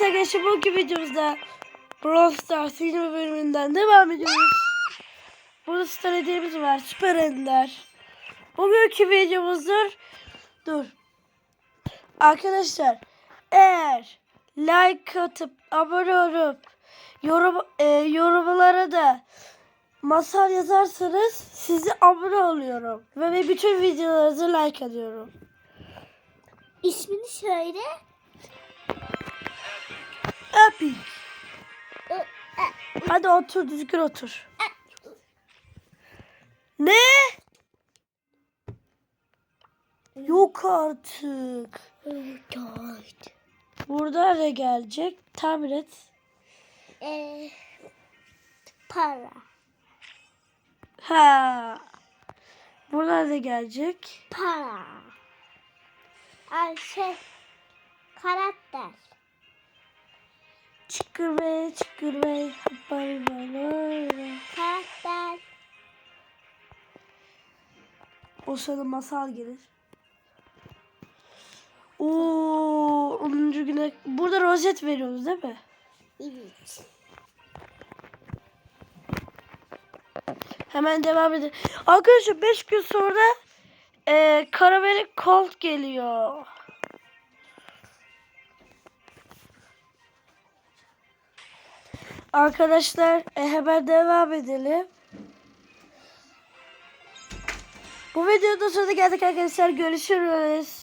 Arkadaşlar bugün videomuzda Brawl Stars yeni bir bölümünden devam ediyoruz. Burada star hediyemiz var. Süper Ender. Bugünkü videomuzdur. Dur. Arkadaşlar eğer like atıp abone olup yorum, e, yorumlara da masal yazarsanız size abone oluyorum. Ve bütün videolarınızı like alıyorum. İsmini söyle. Epic. Hadi otur düzgün otur. Ne? Yok artık. Burada ne gelecek? Tahmin et. Ee, para. Ha. Burada ne gelecek? Para. Ay şey. Karakter. Çıkır be çıkır be. Bari bari. Karakter. O sırada masal gelir. Oo, 10. güne burada rozet veriyoruz değil mi? Evet. Hemen devam edelim. Arkadaşlar 5 gün sonra e, Karameli Colt geliyor. Arkadaşlar e, hemen devam edelim. Bu videoda sonuna geldik arkadaşlar. Görüşürüz.